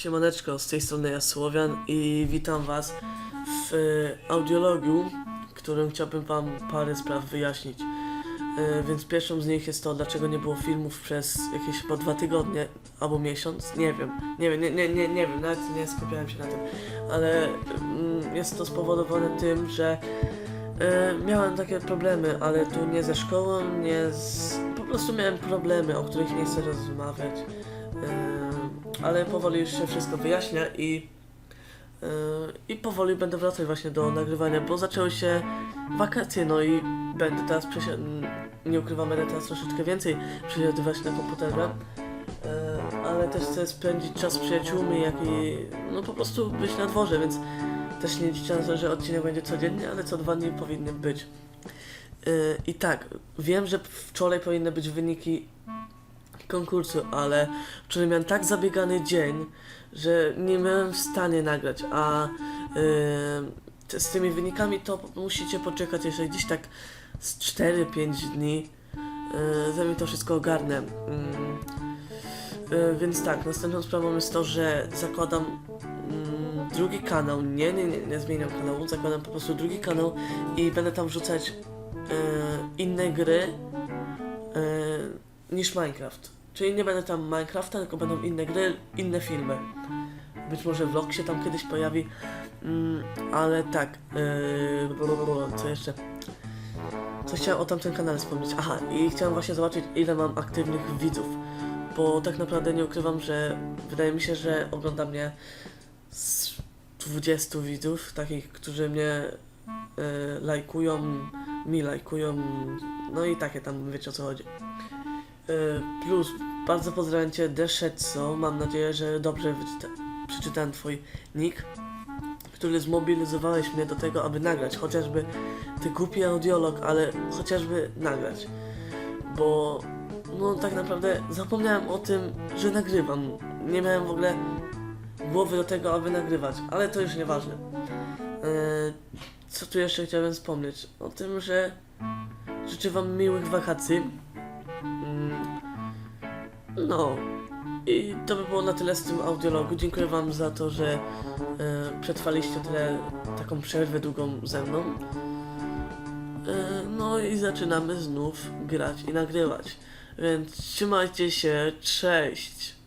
Siemaneczko, z tej strony ja Słowian i witam was w e, audiologu, w którym chciałbym wam parę spraw wyjaśnić. E, więc pierwszą z nich jest to, dlaczego nie było filmów przez jakieś chyba dwa tygodnie albo miesiąc, nie wiem, nie wiem, nie, nie, nie, nie wiem, nawet nie skupiałem się na tym, ale mm, jest to spowodowane tym, że e, miałem takie problemy, ale tu nie ze szkołą, nie z... po prostu miałem problemy, o których nie chcę rozmawiać. Ale powoli już się wszystko wyjaśnia i yy, i powoli będę wracać właśnie do nagrywania, bo zaczęły się wakacje, no i będę teraz nie ukrywam, będę teraz troszeczkę więcej przesiadywać na komputerze, yy, ale też chcę spędzić czas z przyjaciółmi, jak i no po prostu być na dworze, więc też nie liczę na to, że odcinek będzie codziennie, ale co dwa dni powinny być. Yy, I tak, wiem, że wczoraj powinny być wyniki konkursu, ale wczoraj miałem tak zabiegany dzień, że nie byłem w stanie nagrać, a yy, z tymi wynikami to musicie poczekać jeszcze gdzieś tak z 4-5 dni, yy, zanim to wszystko ogarnę. Yy, więc tak, następną sprawą jest to, że zakładam mm, drugi kanał, nie, nie, nie, nie zmieniam kanału, zakładam po prostu drugi kanał i będę tam wrzucać yy, inne gry, yy, niż Minecraft. Czyli nie będę tam Minecrafta, tylko będą inne gry, inne filmy. Być może vlog się tam kiedyś pojawi, mm, ale tak. Yy, co jeszcze? Co chciałem o tamtym kanale wspomnieć? Aha, i chciałem właśnie zobaczyć, ile mam aktywnych widzów. Bo tak naprawdę nie ukrywam, że wydaje mi się, że ogląda mnie z 20 widzów, takich, którzy mnie yy, lajkują, mi lajkują, no i takie tam, wiecie o co chodzi. Y, Plus, bardzo pozdrawiam Cię, Deshetso. Mam nadzieję, że dobrze przeczytałem Twój nick, który zmobilizowałeś mnie do tego, aby nagrać. Chociażby Ty głupi audiolog, ale chociażby nagrać. Bo, no tak naprawdę zapomniałem o tym, że nagrywam. Nie miałem w ogóle głowy do tego, aby nagrywać, ale to już nieważne. Y, Co tu jeszcze chciałem wspomnieć? O tym, że życzę Wam miłych wakacji. Mm, No. I to by było na tyle z tym audiologu. Dziękuję Wam za to, że e, przetrwaliście tyle taką przerwę długą ze mną. E, no i zaczynamy znów grać i nagrywać. Więc trzymajcie się, cześć!